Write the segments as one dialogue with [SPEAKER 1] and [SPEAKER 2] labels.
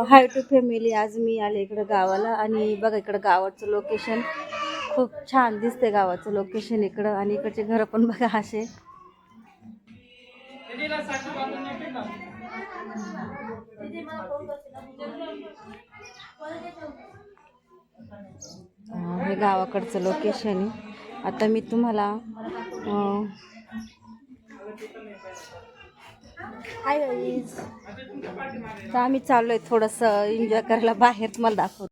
[SPEAKER 1] High to family आज मी आले इकडं गावाला आणि बघा इकडं गावाचं लोकेशन खूप छान दिसते गावाचं लोकेशन इकडं आणि इकडचे घरं पण बघा असे. हे गावाकडचं लोकेशन आहे. आता मी तुम्हाला हाय गाईज. तर आम्ही चाललोय थोडंसं एन्जॉय करायला बाहेर तुम्हाला दाखवतो.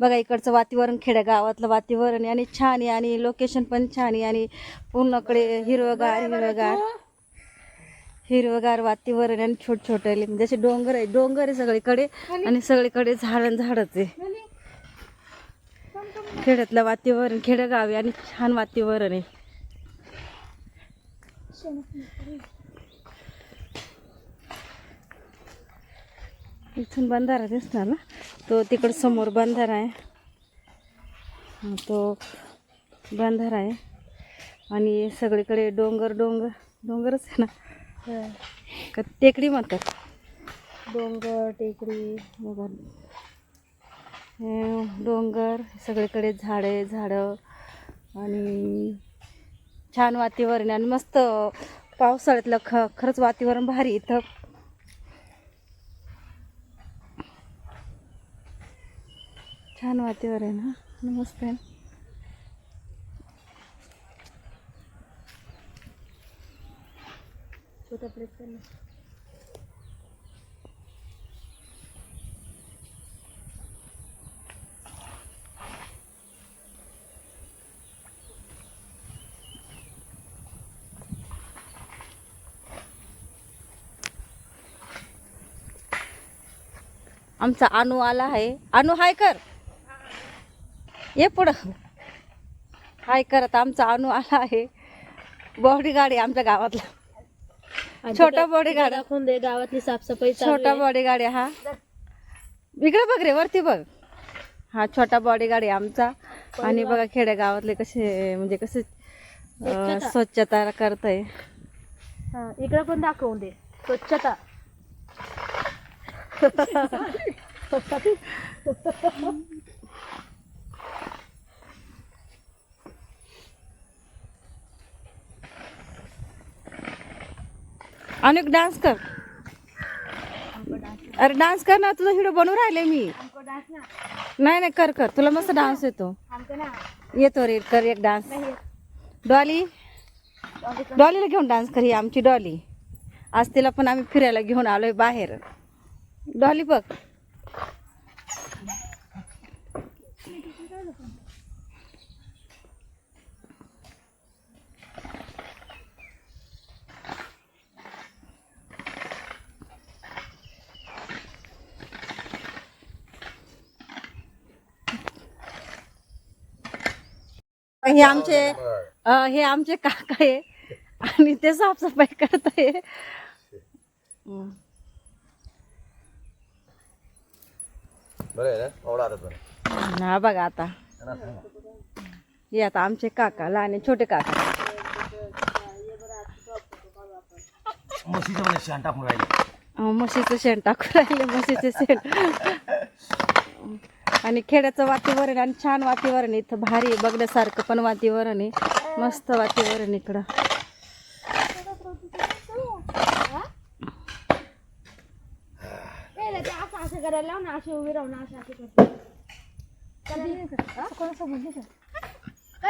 [SPEAKER 1] बघा इकडचं वातावरण खेड्या गावातलं वातावरण आहे आणि छान आहे आणि लोकेशन पण छान आहे आणि पूर्णकडे हिरवगार हिरवगार. हिरवगार वातावरण आणि छोट छोटे म्हणजे असे डोंगर आहे. डोंगर आहे सगळीकडे आणि सगळीकडे झाड झाडच आहे. खेड्यातलं वातावरण खेडेगाव आहे आणि छान वातावरण आहे. इथून बंधारा दिसणार ना? तो तिकड समोर बंधारा आहे. तो बंधारा आहे. आणि सगळीकडे डोंगर डोंगर डोंगरच आहे ना? का टेकडी म्हणतात? डोंगर टेकडी. हे डोंगर सगळीकडे झाडे झाडं आणि छान वातावरण आहे. आणि मस्त पावसाळ्यातलं ख खरंच वातावरण भारी इथं. छान वातावरण हा मस्त आहे छोटा प्लेस कर आमचा अनु आला आहे. अनु हाय कर. ये पुढं. हाय करत आमचा अनु आला आहे. बॉडी गाडी आमच्या गावातला. छोटा बॉडी गाडी.
[SPEAKER 2] दाखवून दे गावातली साफसफाई
[SPEAKER 1] छोटा. बॉडी गाडी हा. इकडे बघ रे वरती बघ. हा छोटा बॉडी गाडी आमचा. आणि बघा खेड्या गावातले कसे म्हणजे कसे स्वच्छता करताय.
[SPEAKER 2] हा, इकडं पण दाखवून दे. स्वच्छता.
[SPEAKER 1] आणि डान्स कर. अरे डान्स कर ना तुझा व्हिडिओ बनवून राहिले मी. नाही नाही कर कर. तुला मस्त डान्स येतो. येतो रे कर एक डान्स डॉली? डॉलीला घेऊन डान्स कर ही आमची डॉली. आज तिला पण आम्ही फिरायला घेऊन आलोय बाहेर. डॉली बघ. हे आमचे अं, हे आमचे काका आहे आणि ते साफसफाई करत आहे
[SPEAKER 3] बरं आहे ना? आता पण
[SPEAKER 1] हा बघा आता. हे आता आमचे काका लहान छोटे काका.
[SPEAKER 3] म्हशीचं शान टाकून राहिले.
[SPEAKER 1] अं, म्हशीचं शेण टाकून राहिले म्हशीचे शेण. आणि खेड्याचं वातावरण आणि छान वातावरण आहे. इथं भारी आहे. बघण्यासारखं पण वातावरण आहे. मस्त वातावरण इकडं.
[SPEAKER 2] असं करायला लाव ना. अशी उभी राहून असं असं